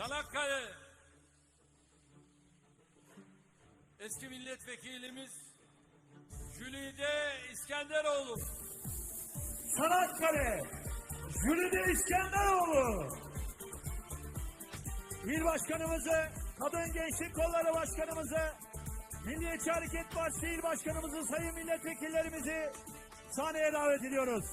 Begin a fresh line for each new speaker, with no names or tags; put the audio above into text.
Çanakkale eski milletvekilimiz Jülide İskenderoğlu.
Çanakkale, Jülide İskenderoğlu. İl Başkanımızı, Kadın Gençlik Kolları Başkanımızı, Milliyetçi Hareket Partisi İl Başkanımızı, sayın milletvekillerimizi sahneye davet ediyoruz.